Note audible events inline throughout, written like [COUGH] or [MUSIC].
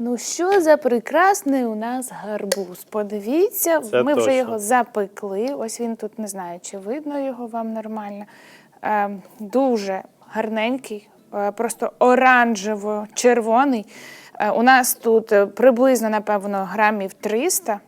Ну, що за прекрасний у нас гарбуз. Подивіться, Це ми вже його запекли. Ось він тут не знаю, чи видно його вам нормально. Е, дуже гарненький, е, просто оранжево-червоний. Е, у нас тут е, приблизно, напевно, грамів 300.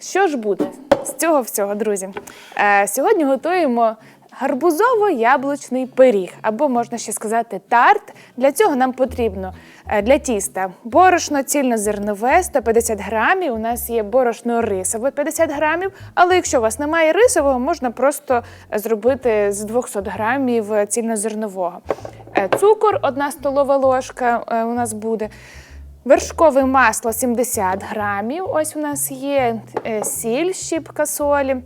Що ж буде з цього всього, друзі? Е, сьогодні готуємо гарбузово-яблучний пиріг, або можна ще сказати тарт. Для цього нам потрібно е, для тіста борошно цільнозернове 150 грамів. У нас є борошно рисове 50 грамів. Але якщо у вас немає рисового, можна просто е, зробити з 200 грамів цільнозернового. Е, Цукор, одна столова ложка у нас буде. Вершкове масло 70 грамів. Ось у нас є сіль, щіпка солі.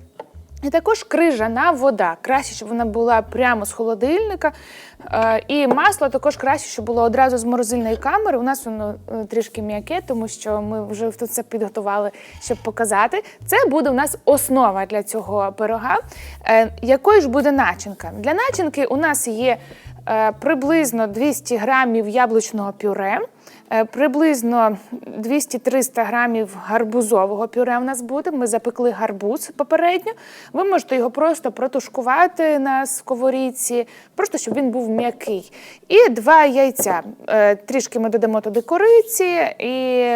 І також крижана вода. Краще, щоб вона була прямо з холодильника. Е, І масло також краще, щоб було одразу з морозильної камери. У нас воно е, трішки м'яке, тому що ми вже тут все підготували, щоб показати. Це буде у нас основа для цього пирога. Е, Якою ж буде начинка? Для начинки у нас є приблизно 200 грамів яблучного пюре. Е, Приблизно 200-300 грамів гарбузового пюре у нас буде. Ми запекли гарбуз попередньо. Ви можете його просто протушкувати на сковорідці, просто щоб він був м'який. І два яйця. Е, Трішки ми додамо туди кориці, і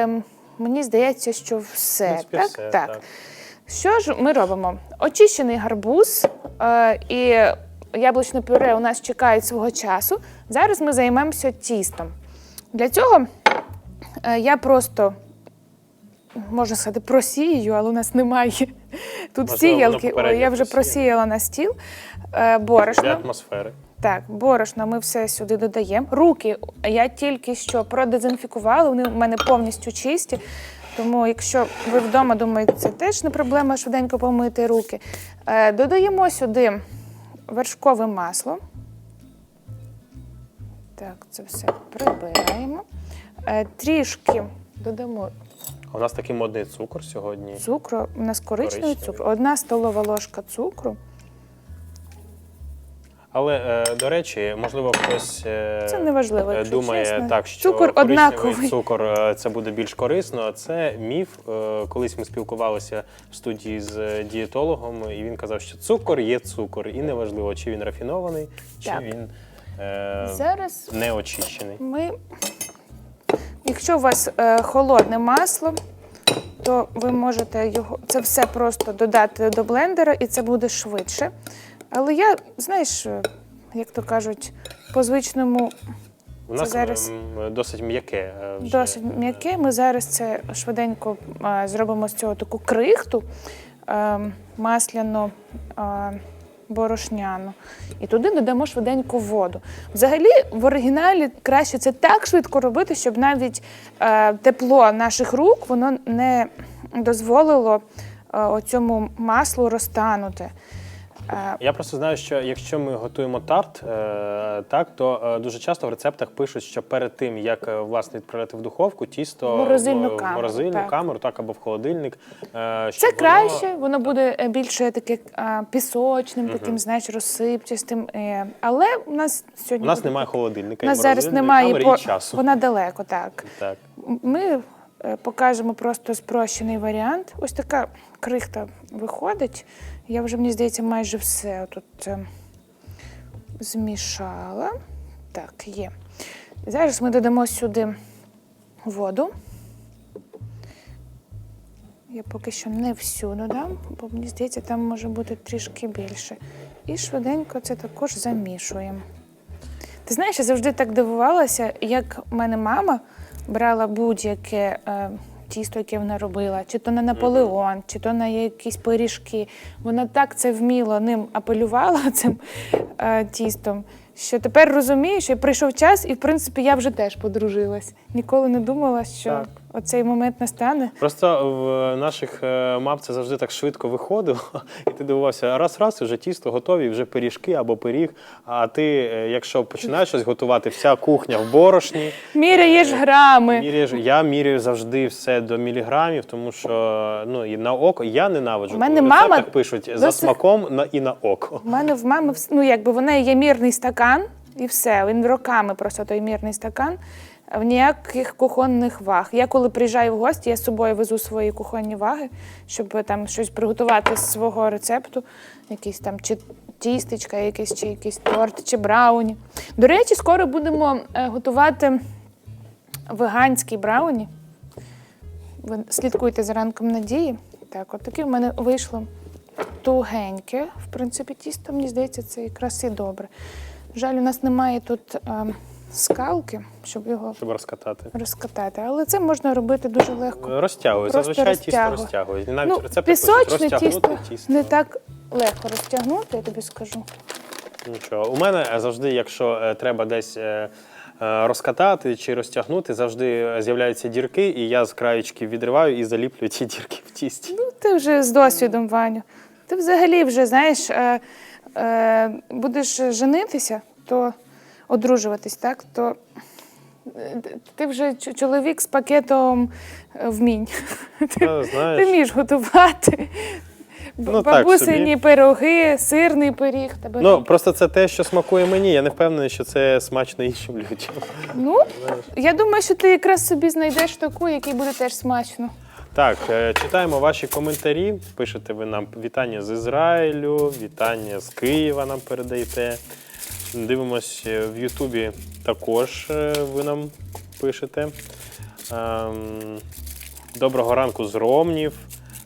мені здається, що все. принципі, так? все, так. так. Що ж ми робимо? Очищений гарбуз е, і яблучне пюре у нас чекають свого часу. Зараз ми займемося тістом. Для цього я просто, можна сказати, просію, але у нас немає тут Можливо, сіялки. Ой, я вже просіяла на стіл е, Для атмосфери. Так, борошно ми все сюди додаємо. Руки я тільки що продезінфікувала, вони у мене повністю чисті. Тому, якщо ви вдома думаєте, це теж не проблема швиденько помити руки. Е, додаємо сюди вершкове масло. Так, це все прибираємо. Е, трішки додамо У нас такий модний цукор сьогодні. цукру. У нас коричневий Коричневий. цукор. Одна столова ложка цукру. Але, е, до речі, можливо, хтось е, Це неважливо, е, якщо думає чесно. так, що Цукор коричневий однаковий. цукор е, це буде більш корисно. Це міф. Е, Колись ми спілкувалися в студії з е, дієтологом, і він казав, що цукор є цукор, і неважливо, чи він рафінований, чи Так. він е, Зараз не. Ми, якщо у вас е, холодне масло, то ви можете його це все просто додати до блендера, і це буде швидше. Але я, знаєш, е, як то кажуть, по звичному У нас зараз досить м'яке. е, вже. досить м'яке. Ми зараз це швиденько е, зробимо з цього таку крихту е, масляну. Е, Борошняну. І туди додамо швиденько воду. Взагалі, в оригіналі краще це так швидко робити, щоб навіть е, тепло наших рук воно не дозволило е, цьому маслу розтанути. Е, Я просто знаю, що якщо ми готуємо тарт, е, так то е, дуже часто в рецептах пишуть, що перед тим як власне відправляти в духовку, тісто В морозильну в камеру, морозильну так. камеру, так або в холодильник. Це воно- краще, воно буде більше таке пісочним, таким, знаєш, розсипчастим. Але у нас сьогодні У нас буде немає холодильника, У нас і зараз немає камери, по... і часу. вона далеко, так. Так. Ми покажемо просто спрощений варіант. Ось така крихта виходить. Я вже, мені здається, майже все тут е, змішала. Так, є. Зараз ми додамо сюди воду. Я поки що не всю додам, бо мені здається, там може бути трішки більше. І швиденько це також замішуємо. Ти знаєш, я завжди так дивувалася, як в мене мама брала будь-яке е, тісто, яке вона робила, чи то на Наполеон, чи то на якісь пиріжки. Вона так це вміло ним апелювала [LAUGHS] цим е, тістом, що тепер розумію, що прийшов час, і в принципі я вже теж подружилась. Ніколи не думала, що Так. Оцей момент настане. Просто в наших е, мап це завжди так швидко виходило, [LAUGHS] і ти дивувався, раз-раз, вже тісто готові, вже пиріжки або пиріг. А ти, е, якщо починаєш щось готувати, вся кухня в борошні. Міряєш грами. Міряєш, я міряю завжди все до міліграмів, тому що ну і на око я ненавиджу. У мене коли мама рецептах пишуть за досить- смаком на і на око. У мене в мами ну якби в неї є мірний стакан, і все. Він роками просто той мірний стакан. В ніяких кухонних ваг. Я коли приїжджаю в гості, я з собою везу свої кухонні ваги, щоб там щось приготувати з свого рецепту, якийсь там чи тістечка, якийсь, чи якийсь торт, чи брауні. До речі, скоро будемо е, готувати веганські брауні. Ви слідкуйте за ранком надії. Так, от таке в мене вийшло тугеньке. В принципі, тісто, мені здається, це якраз і добре. Жаль, у нас немає тут е, скалки, щоб його Щоб розкатати. розкатати. Але це можна робити дуже легко. Розтягує. Просто Зазвичай тісто розтягує. розтягує. Навіть Ну, рецепти пісочне розтягнути тісто, не так легко розтягнути, я тобі скажу. Нічого. У мене е, завжди, якщо е, треба десь е, е, розкатати чи розтягнути, завжди е, з'являються дірки, і я з краєчків відриваю і заліплюю ті дірки в тісті. Ну, ти вже з досвідом, Ваню. Ти взагалі вже, знаєш, е, е, будеш женитися, то одружуватись, так? То е, ти вже чоловік з пакетом е, вмінь. Та, Ти вмієш готувати. Ну, так Бабусині собі. пироги, сирний пиріг. Тебе ну просто це те, що смакує мені. Я не впевнений, що це смачно іншим людям. ну, я думаю, що ти якраз собі знайдеш таку, який буде теж смачно. Так, е, читаємо ваші коментарі. Пишете ви нам вітання з Ізраїлю, вітання з Києва нам передаєте. Дивимось в Ютубі також е, ви нам пишете. Ем, Доброго ранку з Ромнів.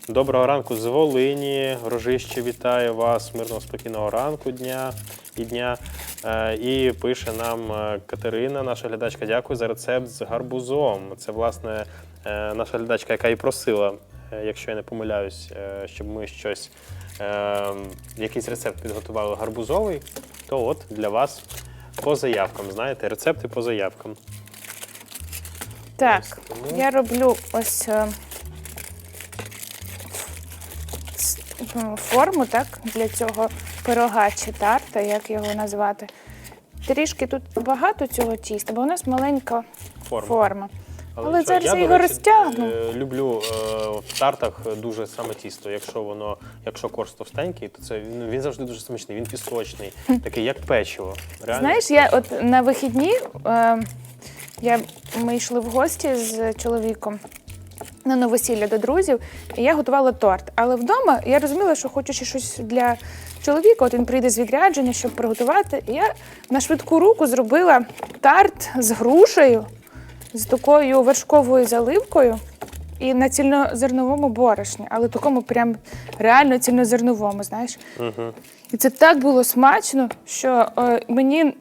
Доброго ранку з Волині. Рожище вітає вас. Мирного спокійного ранку дня і дня. Е, І пише нам е, Катерина, наша глядачка. Дякую за рецепт з гарбузом. Це, власне, наша глядачка, яка і просила, якщо я не помиляюсь, щоб ми щось, е, якийсь рецепт підготували гарбузовий, то от для вас по заявкам. Знаєте, рецепти по заявкам. Так, тому. я роблю ось е, форму так, для цього пирога чи тарта, як його назвати. Трішки тут багато цього тіста, бо у нас маленька Форма. форма. Але що, зараз я до його речі, розтягну. е, Люблю е, в тартах дуже саме тісто. Якщо воно, якщо корж товстенький, то це ну, він завжди дуже смачний. Він пісочний, такий як печиво. Реально. Знаєш, я от на вихідні е, я, ми йшли в гості з чоловіком на новосілля до друзів, і я готувала торт. Але вдома я розуміла, що хочу ще щось для чоловіка. От він прийде з відрядження, щоб приготувати. І я на швидку руку зробила тарт з грушею, з такою вершковою заливкою. І на цільнозерновому борошні, але такому прям реально цільнозерновому, знаєш. Угу. І це так було смачно, що е, мені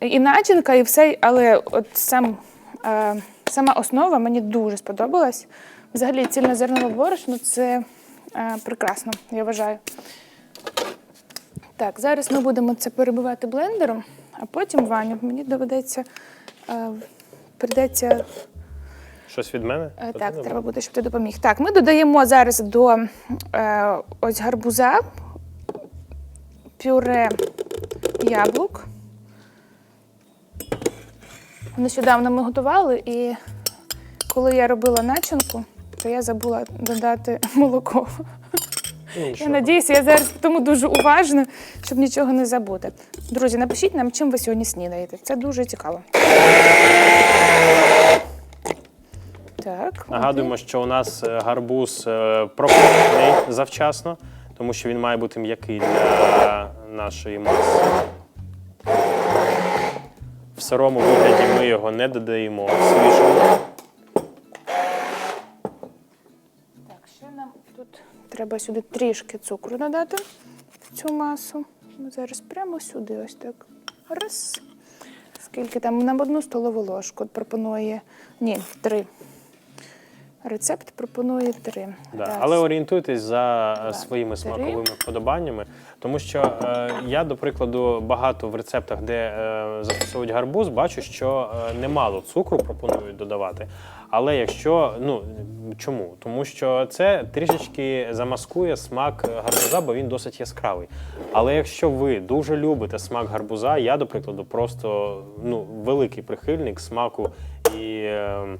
і начинка, і все, але от сам, е, сама основа мені дуже сподобалась. Взагалі, цільнозернове борошно це е, прекрасно, я вважаю. Так, зараз ми будемо це перебивати блендером, а потім Ваню, мені доведеться. Е, прийдеться Щось від мене? Е, Так, треба буде, щоб ти допоміг. Так, ми додаємо зараз до е, ось гарбуза пюре яблук. Нещодавно ми готували, і коли я робила начинку, то я забула додати [LAUGHS] молоко. Ну, Я надіюся, я зараз тому дуже уважна, щоб нічого не забути. Друзі, напишіть нам, чим ви сьогодні снідаєте. Це дуже цікаво. Так, Нагадуємо, що у нас е, гарбуз е, прокоплений завчасно, тому що він має бути м'який для нашої маси. В сирому вигляді ми його не додаємо свіжого. Так, ще нам тут треба сюди трішки цукру додати в цю масу. Ми зараз прямо сюди, ось так. Раз. Скільки там? Нам одну столову ложку пропонує. Ні, три. Рецепт пропонує три. Да. Але орієнтуйтесь за е, Два, своїми три. смаковими вподобаннями, тому що е, я, до прикладу, багато в рецептах, де е, застосовують гарбуз, бачу, що е, немало цукру пропонують додавати. Але якщо ну чому? Тому що це трішечки замаскує смак гарбуза, бо він досить яскравий. Але якщо ви дуже любите смак гарбуза, я, до прикладу, просто ну, великий прихильник смаку і. е, е,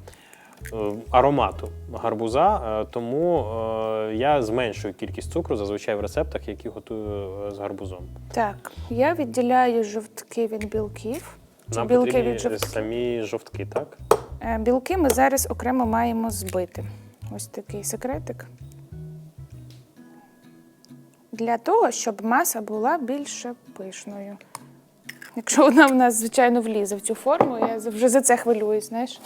аромату гарбуза, е, тому е, я зменшую кількість цукру зазвичай в рецептах, які готую е, з гарбузом. Так, я відділяю жовтки від білків. Нам білки потрібні від жовтків. самі жовтки, так? Е, Білки ми зараз окремо маємо збити. Ось такий секретик. Для того, щоб маса була більш пишною. Якщо вона в нас, звичайно, влізе в цю форму, я вже за це хвилююсь, знаєш.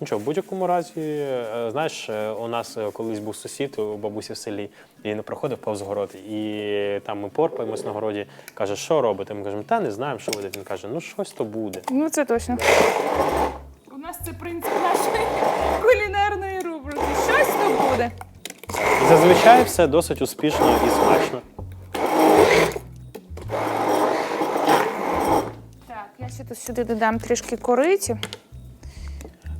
Нічого, в будь-якому разі, е, знаєш, е, у нас е, колись був сусід у бабусі в селі, і він проходив повз город, і там ми порпаємось на городі. Каже, що робите? Ми кажемо, та не знаємо, що буде. Він каже, ну щось то буде. Ну, це точно. У нас це принцип нашої кулінарної рубрики. Щось то буде. І зазвичай все досить успішно і смачно. Так, я ще тут сюди додам трішки кориці.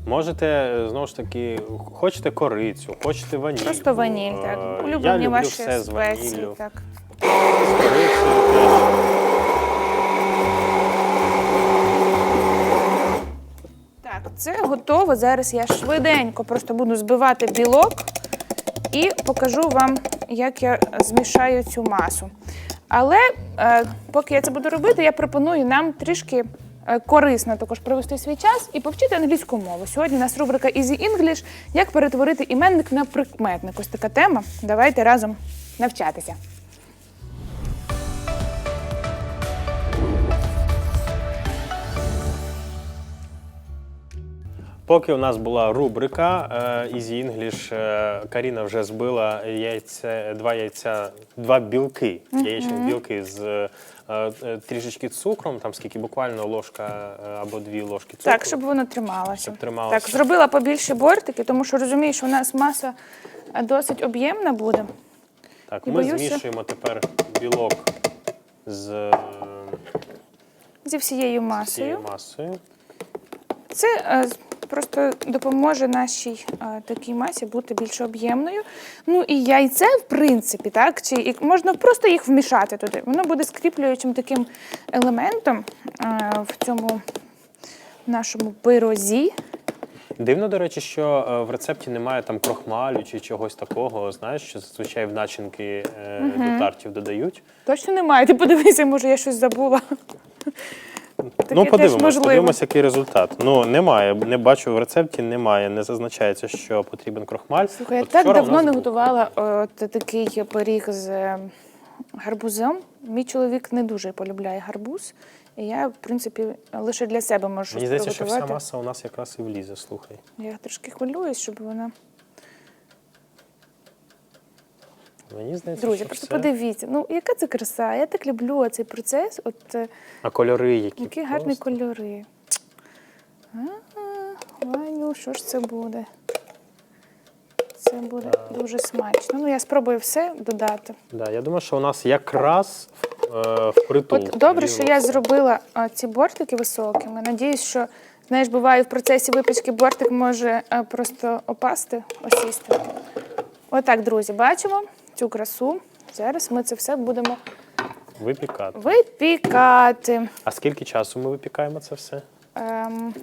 Можете е, знову ж таки, хочете корицю, хочете ваніль. Просто ваніль, так. Е, Улюблені люблю ваші все з спеції. ваніллю. Так. З корицею теж. так, це готово. Зараз я швиденько просто буду збивати білок і покажу вам, як я змішаю цю масу. Але е, поки я це буду робити, я пропоную нам трішки корисно також провести свій час і повчити англійську мову. Сьогодні у нас рубрика Easy English як перетворити іменник на прикметник. Ось така тема. Давайте разом навчатися. Поки у нас була рубрика е, Easy English, е, Каріна вже збила яйце, два яйця, два білки, яєчні білки з е, е, трішечки цукром, там скільки буквально ложка е, або дві ложки цукру. Так, щоб воно трималося. Щоб трималося. Так, зробила побільше бортики, тому що розумію, що у нас маса е, досить об'ємна буде. Так, І ми боюся- змішуємо тепер білок з е, Зі всією масою. масою. Це е, просто допоможе нашій е, такій масі бути більш об'ємною. Ну і яйце, в принципі, так, чи і можна просто їх вмішати туди. Воно буде скріплюючим таким елементом е, в цьому нашому пирозі. Дивно, до речі, що е, в рецепті немає там крохмалю чи чогось такого. Знаєш, що зазвичай в начинки е, до тартів додають. Точно немає. Ти подивися, може, я щось забула. Таке ну, подивимось, можливо. подивимось, який результат. Ну, немає. Не бачу в рецепті, немає. Не зазначається, що потрібен крохмаль. Слухай, я От так вчора у давно нас не був. готувала от такий пиріг з е, гарбузом. Мій чоловік не дуже полюбляє гарбуз. І я, в принципі, лише для себе можу Мені щось здається, що вся приготувати. маса у нас якраз і влізе, слухай. Я трішки хвилююсь, щоб вона. Мені здається, Друзі, що просто все. подивіться. Ну, яка це краса? Я так люблю цей процес. От е, А кольори, які які гарні просто. кольори. А, Ваню, що ж це буде? Це буде дуже смачно. Ну, я спробую все додати. Да, я думаю, що у нас якраз е, впритул. От добре, що я зробила а, ці бортики високими. Надіюсь, що знаєш, буває в процесі випічки бортик може а, просто опасти, осісти. Отак, друзі, бачимо цю красу. Зараз ми це все будемо випікати. випікати. А скільки часу ми випікаємо це все? Ем,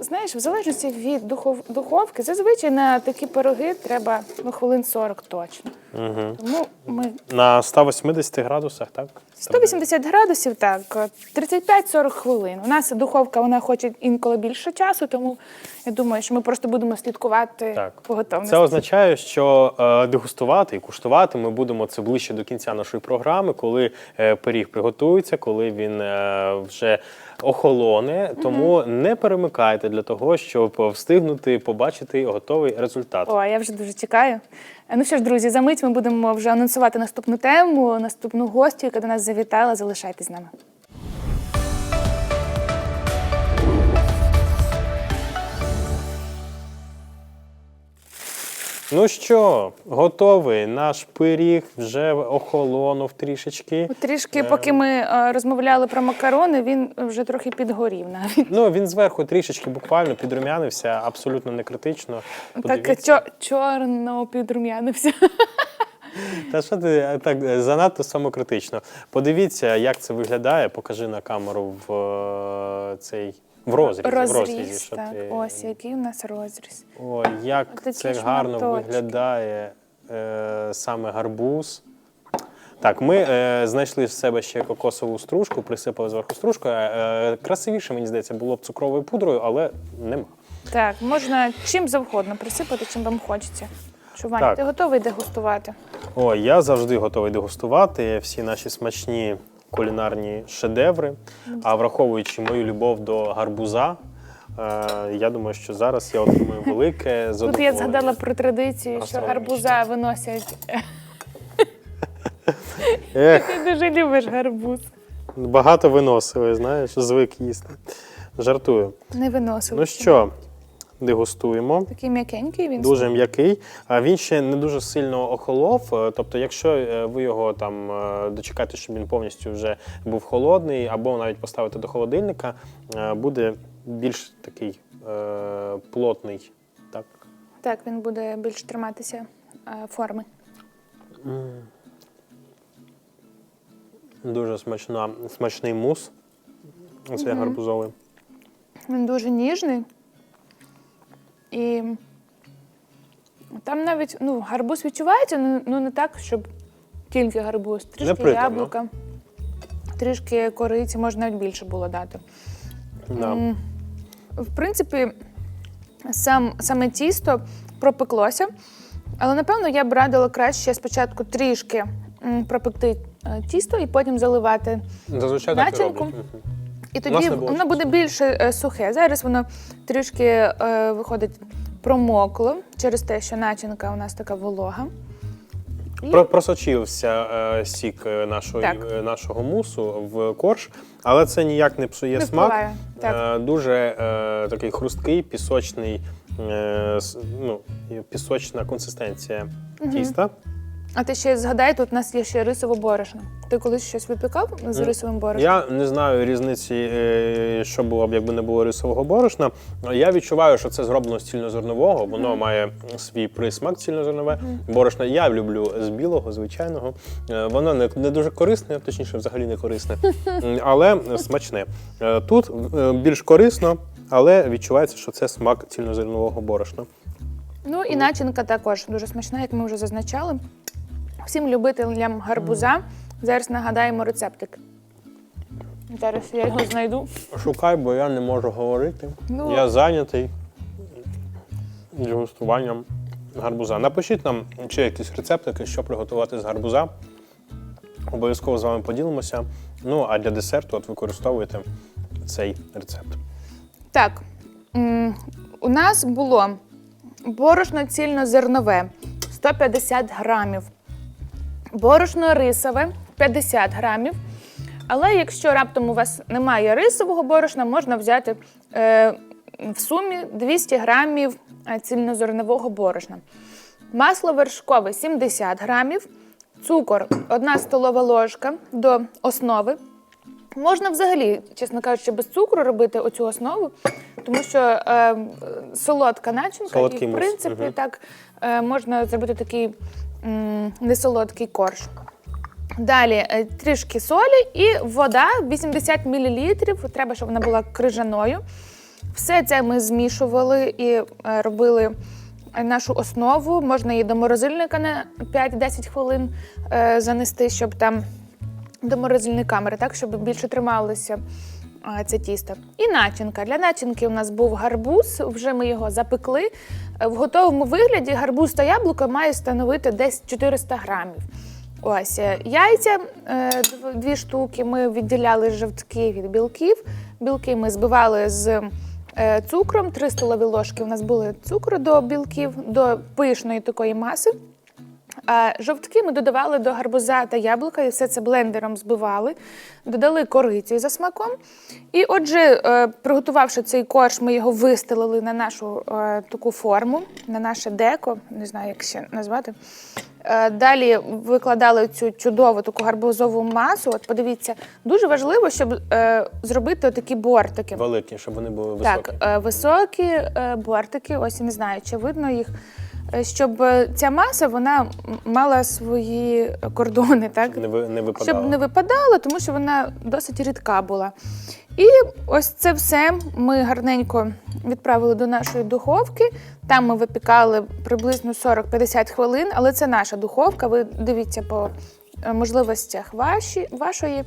знаєш, в залежності від духов, духовки, зазвичай на такі пироги треба ну, хвилин 40 точно. Угу. Тому ми На 180 градусах, так? 180 градусів, так, 35-40 хвилин. У нас духовка вона хоче інколи більше часу, тому я думаю, що ми просто будемо слідкувати Так. по готовності. Це означає, що е, дегустувати і куштувати ми будемо це ближче до кінця нашої програми, коли е, пиріг приготується, коли він е, вже охолоне. Тому не перемикайте для того, щоб встигнути побачити готовий результат. О, я вже дуже чекаю. Е, Ну що ж, друзі, за мить ми будемо вже анонсувати наступну тему, наступну гостю, яка до нас завітала. Залишайтесь з нами. Ну що, готовий наш пиріг вже охолонув трішечки. От Трішки, поки ми е, розмовляли про макарони, він вже трохи підгорів навіть. Ну він зверху трішечки буквально підрумянився, абсолютно не критично. Так чо- чорно підрум'янився. Та що ти е, так е, занадто самокритично? Подивіться, як це виглядає. Покажи на камеру в е, цей в розрізі. в розрізі Розріз, що так. ти... Ось який у нас розріз. Ой, як Отакі це гарно шматочки. виглядає е, саме гарбуз. Так, ми е, знайшли в себе ще кокосову стружку, присипали зверху стружкою. Е, красивіше, мені здається, було б цукровою пудрою, але нема. Так, можна чим завгодно присипати, чим вам хочеться. Так. ти готовий дегустувати? О, я завжди готовий дегустувати всі наші смачні кулінарні шедеври. А враховуючи мою любов до гарбуза, е, я думаю, що зараз я отримую [LAUGHS] велике Тут задоволення. я згадала про традицію, що гарбуза виносять. [LAUGHS] Ех, Ти дуже любиш гарбуз. багато виносили, знаєш, звик їсти. Жартую. Не виносили. Ну що, дегустуємо. Такий м'якенький він. Дуже м'який. А він ще не дуже сильно охолов. Е, Тобто, якщо е, ви його там е, дочекаєте, щоб він повністю вже був холодний, або навіть поставити до холодильника, буде більш такий е, плотний. Так? Так, він буде більш триматися форми. Дуже смачна, смачний мус. Оцей гарбузовий. Він дуже ніжний. І там навіть ну, гарбуз відчувається, ну, ну не так, щоб тільки гарбуз. Трішки Неприторно. яблука, трішки кориці, можна навіть більше було дати. Да. М, В принципі, сам, саме тісто пропеклося, але напевно я б радила краще спочатку трішки м, пропекти е, тісто і потім заливати. Зазвичай так і Начинку. роблять. Мгм. І тоді було воно буде більше е, сухе. Зараз воно трішки е, виходить промокло через те, що начинка у нас така волога. І Про- Просочився е, сік е, нашої, Так. е, нашого мусу в корж, але це ніяк не псує Не смак. впливає, так. Е, дуже е, такий хрусткий, пісочний, е, с- ну, і пісочна консистенція тіста. А ти ще згадай, тут у нас є ще рисове борошно. Ти колись щось випікав з рисовим борошном? Я не знаю різниці, е, що було б, якби не було рисового борошна. Я відчуваю, що це зроблено з цільнозернового, воно має свій присмак цільнозернове. Борошна я люблю з білого, звичайного. Е, Воно не, не дуже корисне, точніше, взагалі не корисне, [LAUGHS] але смачне. Е, Тут більш корисно, але відчувається, що це смак цільнозернового борошна. Ну і начинка також дуже смачна, як ми вже зазначали. Всім любителям гарбуза. Зараз нагадаємо рецептик. Зараз я його знайду. Шукай, бо я не можу говорити. Ну. Я зайнятий дегустуванням гарбуза. Напишіть нам чи якісь рецептики, що приготувати з гарбуза. Обов'язково з вами поділимося. Ну а для десерту от використовуйте цей рецепт. Так, м, у нас було борошно цільнозернове 150 грамів, борошно рисове 50 грамів. Але якщо раптом у вас немає рисового борошна, можна взяти е, в сумі 200 грамів е, цільнозернового борошна. Масло вершкове 70 грамів, цукор 1 столова ложка до основи. Можна взагалі, чесно кажучи, без цукру робити оцю основу, тому що е, солодка начинка, Солодкий і в принципі Мгм. так е, можна зробити такий несолодкий корж. Далі е, трішки солі і вода 80 мл. Треба, щоб вона була крижаною. Все це ми змішували і е, робили е, нашу основу. Можна її до морозильника на 5-10 хвилин занести, щоб там до морозильної камери, так, щоб більше трималося це тісто. І начинка. Для начинки у нас був гарбуз, вже ми його запекли. Е, В готовому вигляді гарбуз та яблуко має становити десь 400 грамів. Ось е, яйця е, дві штуки. Ми відділяли жовтки від білків. Білки ми збивали з цукром. Три столові ложки у нас були цукру до білків, до пишної такої маси. А жовтки ми додавали до гарбуза та яблука і все це блендером збивали, додали корицю за смаком. І отже, е, приготувавши цей корж, ми його вистелили на нашу е, таку форму, на наше деко, не знаю, як ще назвати. Е, Далі викладали цю чудову таку гарбузову масу. От подивіться, дуже важливо, щоб е, зробити такі бортики. Великі, щоб вони були високі. Так, е, високі е, бортики, ось я не знаю, чи видно їх. Е, Щоб е, ця маса вона мала свої кордони, так? Не, ви- не випадало. Щоб не випадала, тому що вона досить рідка була. І ось це все ми гарненько відправили до нашої духовки. Там ми випікали приблизно 40-50 хвилин, але це наша духовка. Ви дивіться по е, можливостях ваші, вашої.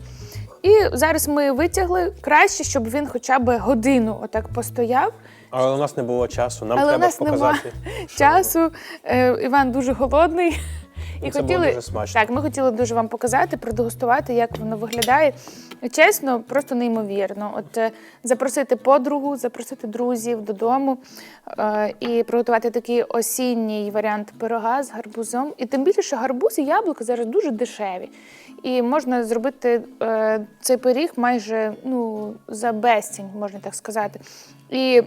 І зараз ми витягли краще, щоб він хоча б годину отак постояв. Але у нас не було часу. Нам Але у треба нас нема показати [LAUGHS] що часу. Е, Іван дуже голодний. І Ну, це було хотіли, дуже смачно. так, ми хотіли дуже вам показати, продегустувати, як воно виглядає. Чесно, просто неймовірно. От е, запросити подругу, запросити друзів додому е, і приготувати такий осінній варіант пирога з гарбузом. І тим більше, що гарбуз і яблука зараз дуже дешеві. І можна зробити е, цей пиріг майже ну, за безцінь, можна так сказати. І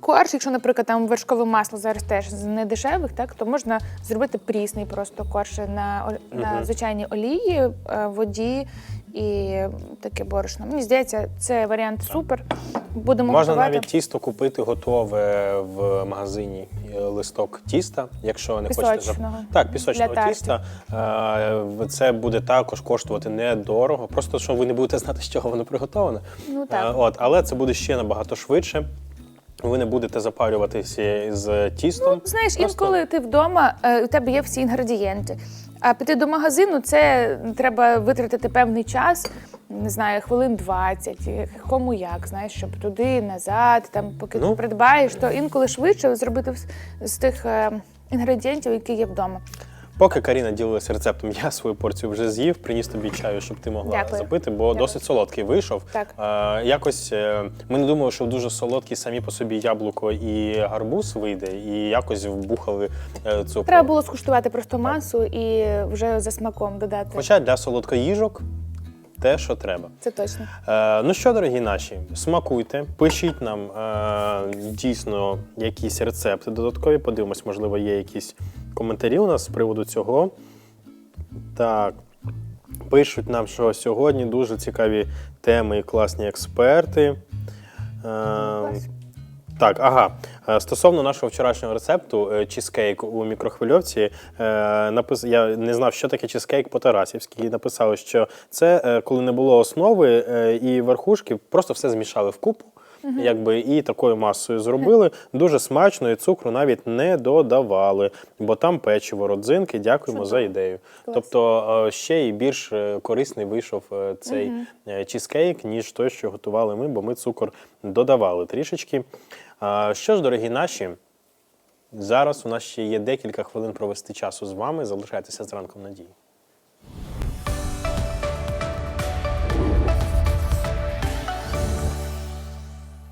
Корж, якщо, наприклад, там вершкове масло зараз теж з недешевих, так то можна зробити прісний просто корж на, ол- на звичайній олії, е, воді і таке борошно. Мені здається, це варіант супер. Будемо Можна готувати. навіть тісто купити готове в магазині е, листок тіста, якщо не хочете зап- Так, пісочного Для тіста. Е, Це буде також коштувати недорого. Просто що ви не будете знати, з чого воно приготоване. Ну, так. От, але це буде ще набагато швидше. Ви не будете запарюватися з тістом. Знаєш, Просто- інколи ти вдома, е, у тебе є всі інгредієнти. А піти до магазину це треба витратити певний час, не знаю, хвилин 20, е, кому як, знаєш, щоб туди, назад, там, поки Ну. ти придбаєш, то інколи швидше зробити з- з тих е, інгредієнтів, які є вдома. Поки Каріна ділилася рецептом, я свою порцію вже з'їв, приніс тобі чаю, щоб ти могла Дякую. запити, бо досить солодкий вийшов. Так. Е, якось е, ми не думали, що дуже солодкі самі по собі яблуко і гарбуз вийде, і якось вбухали е, цукру. Треба було скуштувати просто масу і вже за смаком додати. Хоча для солодкоїжок те, що треба. Це точно. Е, ну що, дорогі наші, смакуйте, пишіть нам е, дійсно якісь рецепти додаткові. Подивимось, можливо, є якісь коментарі у нас з приводу цього. Так. Пишуть нам, що сьогодні дуже цікаві теми і класні експерти. Е, так, ага. Е, Стосовно нашого вчорашнього рецепту, е, чізкейк у мікрохвильовці, е, напис... я не знав, що таке чізкейк по-тарасівськи. І написали, що це коли не було основи і верхушки, просто все змішали вкупу. Якби і такою масою зробили. Дуже смачно, і цукру навіть не додавали, бо там печиво, родзинки. Дякуємо за ідею. Клас. Тобто ще і більш корисний вийшов цей е, чізкейк, ніж той, що готували ми, бо ми цукор додавали трішечки. Що ж, дорогі наші, зараз у нас ще є декілька хвилин провести часу з вами. Залишайтеся з ранком надії.